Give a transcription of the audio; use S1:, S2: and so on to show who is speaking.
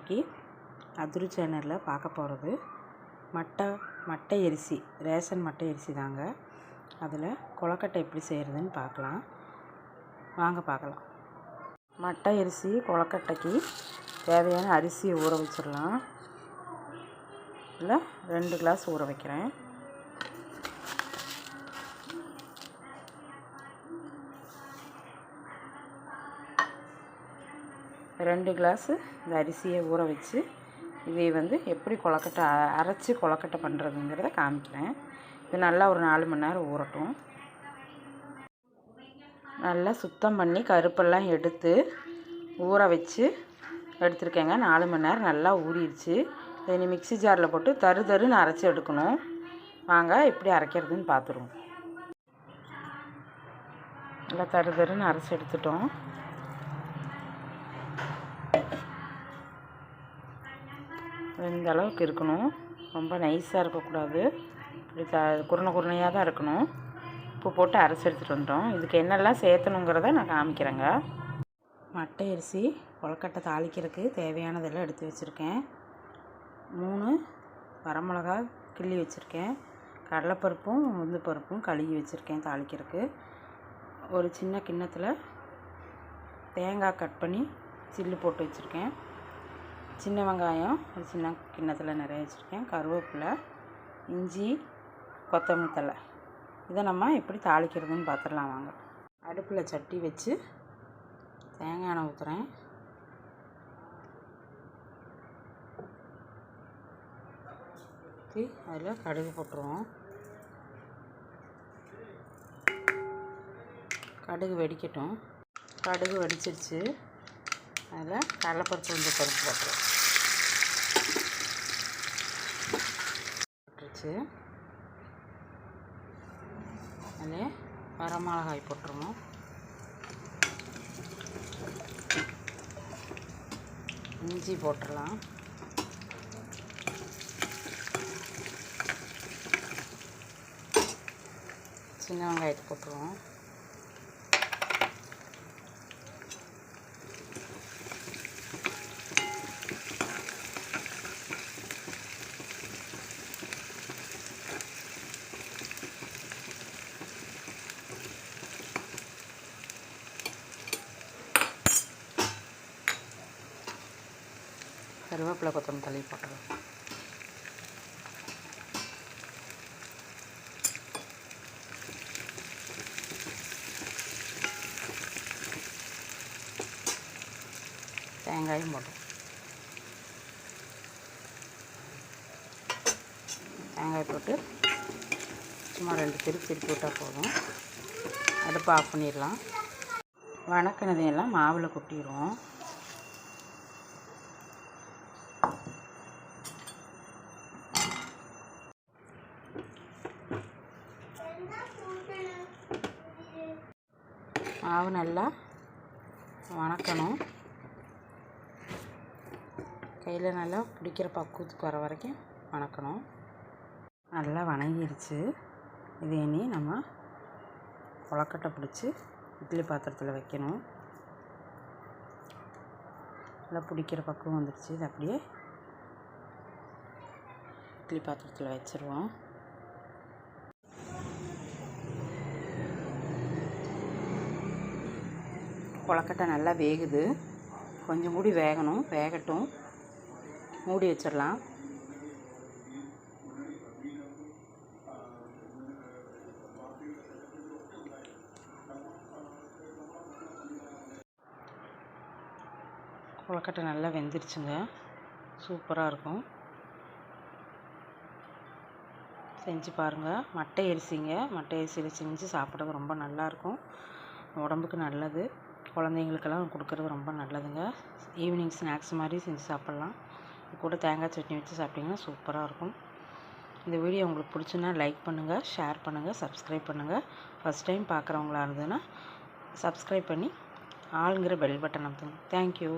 S1: இன்றைக்கி அதிரு சேனலில் பார்க்க போகிறது மட்டை மட்டை அரிசி ரேஷன் மட்டை அரிசி தாங்க. அதில் கொழக்கட்டை எப்படி செய்கிறதுன்னு பார்க்கலாம். வாங்க பார்க்கலாம். மட்டை அரிசி கொழக்கட்டைக்கு தேவையான அரிசியை ஊற வச்சிடலாம். இல்லை ரெண்டு கிளாஸ் ஊற வைக்கிறேன். ரெண்டு கிளாஸு இந்த அரிசியை ஊற வச்சு இதை வந்து எப்படி கொலக்கட்டை அரைச்சி கொலக்கட்டை பண்ணுறதுங்கிறத காமிக்கிறேன். இது நல்லா ஒரு நாலு மணி நேரம் ஊறட்டும். நல்லா சுத்தம் பண்ணி கருப்பெல்லாம் எடுத்து ஊற வச்சு எடுத்துருக்கேங்க. நாலு மணி நேரம் நல்லா ஊறிடுச்சு. இதை இனி மிக்ஸி ஜாரில் போட்டு தரு தருன்னு அரைச்சி எடுக்கணும். வாங்க எப்படி அரைக்கிறதுன்னு பார்த்துருவோம். நல்லா தரு தருன்னு அரைச்சி எடுத்துட்டோம். இந்த அளவுக்கு இருக்கணும். ரொம்ப நைஸாக இருக்கக்கூடாது. இப்படி த குருணை குருணையாக தான் இருக்கணும். உப்பு போட்டு அரைச்சி எடுத்துகிட்டு வந்துட்டோம். இதுக்கு என்னெல்லாம் சேர்த்தணுங்கிறத நான் காமிக்கிறேங்க. மட்டை அரிசி கொழக்கட்டை தாளிக்கிறதுக்கு தேவையானதெல்லாம் எடுத்து வச்சுருக்கேன். மூணு வரமிளகா கிள்ளி வச்சுருக்கேன். கடலைப்பருப்பும் உளுந்து பருப்பும் கழுவி வச்சுருக்கேன் தாளிக்கிறதுக்கு. ஒரு சின்ன கிண்ணத்தில் தேங்காய் கட் பண்ணி சில்லு போட்டு வச்சுருக்கேன். சின்ன வெங்காயம் ஒரு சின்ன கிண்ணத்தில் நிறைய வச்சுருக்கேன். கருவேப்பிலை இஞ்சி கொத்தமல்லி தழை. இதை நம்ம எப்படி தாளிக்கிறதுன்னு பார்த்துடலாம் வாங்க. அடுப்பில் சட்டி வச்சு தேங்காய் எண்ணெய் ஊற்றுறேன் ஊற்றி அதில் கடுகு போட்டுருவோம். கடுகு வெடிக்கட்டும். கடுகு வெடிச்சிருச்சு. அதில் கடலைப்பருப்பு இந்த பருப்பு போட்டுருவோம். போட்டுருச்சு. அதில் வரமிளகாய் போட்டுருவோம். இஞ்சி போட்டுடலாம். சின்ன வெங்காயத்தை போட்டுருவோம். கருவேப்பிலை கொத்தமல்லி தள்ளி போட்டுருவோம் தேங்காயும் போட்டோம் தேங்காய் போட்டு சும்மா ரெண்டு திருப்பி திருப்பி விட்டால் போதும். அடுப்பு ஆஃப் பண்ணிடலாம். வணக்கினதையெல்லாம் மாவில் கொட்டிடுவோம் மாவு நல்லா வணக்கணும். கையில் நல்லா பிடிக்கிற பக்குவத்துக்கு வர வரைக்கும் வணக்கணும். நல்லா வணங்கிருச்சு. இது இனி நம்ம கொழக்கட்டை பிடிச்சி இட்லி பாத்திரத்தில் வைக்கணும். நல்லா பிடிக்கிற பக்குவம் வந்துடுச்சு இது அப்படியே இட்லி பாத்திரத்தில் வச்சுருவோம். கொழக்கட்டை நல்லா வேகுது. கொஞ்சம் மூடி வேகணும். வேகட்டும். மூடி வச்சிடலாம். கொழக்கட்டை நல்லா வெந்துருச்சுங்க. சூப்பராக இருக்கும். செஞ்சு பாருங்கள் மட்டை அரிசிங்க. மட்டை அரிசியில் செஞ்சு சாப்பிட்றது ரொம்ப நல்லாயிருக்கும் உடம்புக்கு நல்லது. குழந்தைங்களுக்கெல்லாம் கொடுக்கறது ரொம்ப நல்லதுங்க. ஈவினிங் ஸ்நாக்ஸ் மாதிரி செஞ்சு சாப்பிட்லாம். இது கூட தேங்காய் சட்னி வச்சு சாப்பிட்டிங்கன்னா சூப்பராக இருக்கும். இந்த வீடியோ உங்களுக்கு பிடிச்சுன்னா லைக் பண்ணுங்கள் ஷேர் பண்ணுங்கள் சப்ஸ்கிரைப் பண்ணுங்கள் ஃபஸ்ட் டைம் பார்க்குறவங்களா இருந்ததுன்னா சப்ஸ்கிரைப் பண்ணி ஆளுங்கிற பெல் பட்டன் அமுத்துங்க தேங்க்யூ